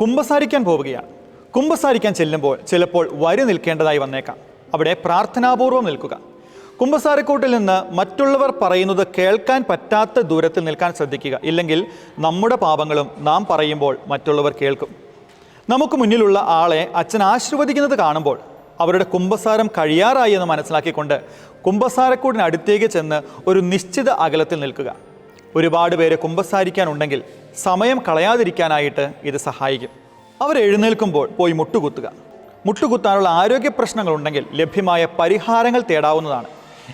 കുമ്പസാരിക്കാൻ പോവുകയാണ്. കുമ്പസാരിക്കാൻ ചെല്ലുമ്പോൾ ചിലപ്പോൾ വരി നിൽക്കേണ്ടതായി വന്നേക്കാം. അവിടെ പ്രാർത്ഥനാപൂർവം നിൽക്കുക. കുമ്പസാരക്കൂട്ടിൽ നിന്ന് മറ്റുള്ളവർ പറയുന്നത് കേൾക്കാൻ പറ്റാത്ത ദൂരത്തിൽ നിൽക്കാൻ ശ്രദ്ധിക്കുക. ഇല്ലെങ്കിൽ നമ്മുടെ പാപങ്ങളും നാം പറയുമ്പോൾ മറ്റുള്ളവർ കേൾക്കും. നമുക്ക് മുന്നിലുള്ള ആളെ അച്ഛൻ ആശീർവദിക്കുന്നത് കാണുമ്പോൾ അവരുടെ കുമ്പസാരം കഴിയാറായി എന്ന് മനസ്സിലാക്കിക്കൊണ്ട് കുമ്പസാരക്കൂടിനടുത്തേക്ക് ചെന്ന് ഒരു നിശ്ചിത അകലത്തിൽ നിൽക്കുക. ഒരുപാട് പേര് കുമ്പസാരിക്കാനുണ്ടെങ്കിൽ സമയം കളയാതിരിക്കാനായിട്ട് ഇത് സഹായിക്കും. അവർ എഴുന്നേൽക്കുമ്പോൾ പോയി മുട്ടുകുത്തുക. മുട്ടുകുത്താനുള്ള ആരോഗ്യ പ്രശ്നങ്ങളുണ്ടെങ്കിൽ ലഭ്യമായ പരിഹാരങ്ങൾ തേടാവുന്നതാണ്.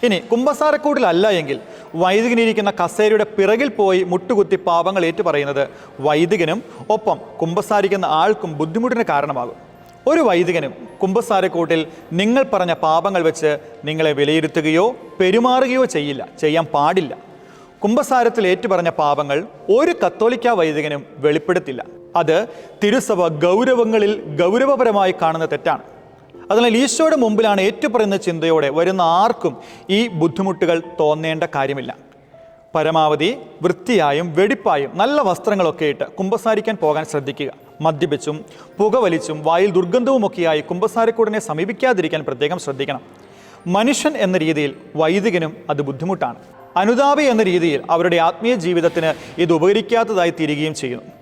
ഇനി കുമ്പസാരക്കൂടിലല്ല എങ്കിൽ വൈദികനിരിക്കുന്ന കസേരയുടെ പിറകിൽ പോയി മുട്ടുകുത്തി പാപങ്ങൾ ഏറ്റുപറയുന്നത് വൈദികനും ഒപ്പം കുമ്പസാരിക്കുന്ന ആൾക്കും ബുദ്ധിമുട്ടിന് കാരണമാകും. ഒരു വൈദികനും കുമ്പസാരക്കൂട്ടിൽ നിങ്ങൾ പറഞ്ഞ പാപങ്ങൾ വെച്ച് നിങ്ങളെ വിലയിരുത്തുകയോ പെരുമാറുകയോ ചെയ്യില്ല. ചെയ്യാൻ പാടില്ല. കുംഭസാരത്തിൽ ഏറ്റുപറഞ്ഞ പാപങ്ങൾ ഒരു കത്തോലിക്ക വൈദികനും വെളിപ്പെടുത്തില്ല. അത് തിരുസഭ ഗൗരവങ്ങളിൽ ഗൗരവപരമായി കാണുന്ന തെറ്റാണ്. അതിനാൽ ഈശോയുടെ മുമ്പിലാണ് ഏറ്റുപറയുന്ന ചിന്തയോടെ വരുന്ന ആർക്കും ഈ ബുദ്ധിമുട്ടുകൾ തോന്നേണ്ട കാര്യമില്ല. പരമാവധി വൃത്തിയായും വെടിപ്പായും നല്ല വസ്ത്രങ്ങളൊക്കെ ഇട്ട് കുമ്പസാരിക്കാൻ പോകാൻ ശ്രദ്ധിക്കുക. മദ്യപിച്ചും പുകവലിച്ചും വായിൽ ദുർഗന്ധവുമൊക്കെയായി കുംഭസാരക്കൂടനെ സമീപിക്കാതിരിക്കാൻ പ്രത്യേകം ശ്രദ്ധിക്കണം. മനുഷ്യൻ എന്ന രീതിയിൽ വൈദികനും അത് ബുദ്ധിമുട്ടാണ്. അനുതാപി എന്ന രീതിയിൽ അവരുടെ ആത്മീയ ജീവിതത്തിന് ഇത് ഉപകരിക്കാത്തതായി തീരുകയും ചെയ്യുന്നു.